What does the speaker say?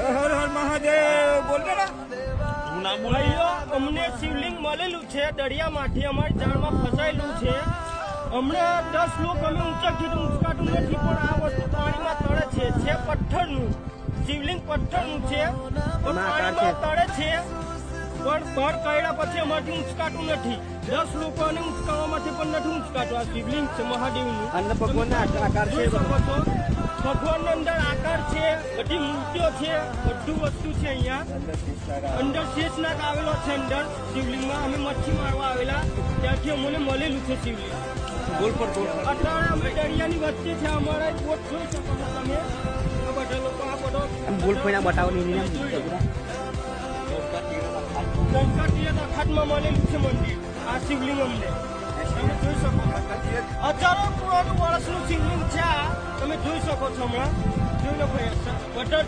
હર હર મહાદેવ. બોલ ના બોલાય અમને શિવલિંગ મળેલું છે દરિયામાંથી અમારી જાળમાં ફસાયેલું છે. હમણાં દસ લોકો અમે ઊંચા કીધું ઉચકાતું નથી પણ આ વસ્તુ પાણીમાં તળે છે. છે પથ્થરનું. શિવલિંગ પથ્થરનું છે. પણ પાણીમાં તળે છે. પણ પર કર્યા પછી અમારથી ઉંચકાતું નથી. દસ લોકોને ઉંચકાવામાંથી પણ નથી ઉંચકાતું આ શિવલિંગ છે મહાદેવનું. ભગવાનના આકાર છે. જોઈ શકો છો. ભગવાન અંદર આકાર છે બધી મૂર્તિઓ છે બધું વસ્તુ છે અહીંયા. અંદર શેષનાગ આવેલો છે અંદર શિવલિંગમાં. અમે મચ્છી મારવા આવેલા. ત્યાંથી અમને મળેલું છે શિવલિંગ. બોલ પર બોલ. અત્યારે અમે દરિયાની વચ્ચે છે અમારા બોટ જોઈ શકો છો તમે. આ બધા લોકો આ બધો બોલ ફોઈના બતાવો નહીં સંકટીય અખાતમાં મળેલું છે મંદિર. આ શિવલિંગ અમને. તમે જોઈ શકો હજારો પુરાણું વર્ષનું શિવલિંગ છે આ. તમે જોઈ શકો છો હમણાં. જોઈ લો ભાઈ બધા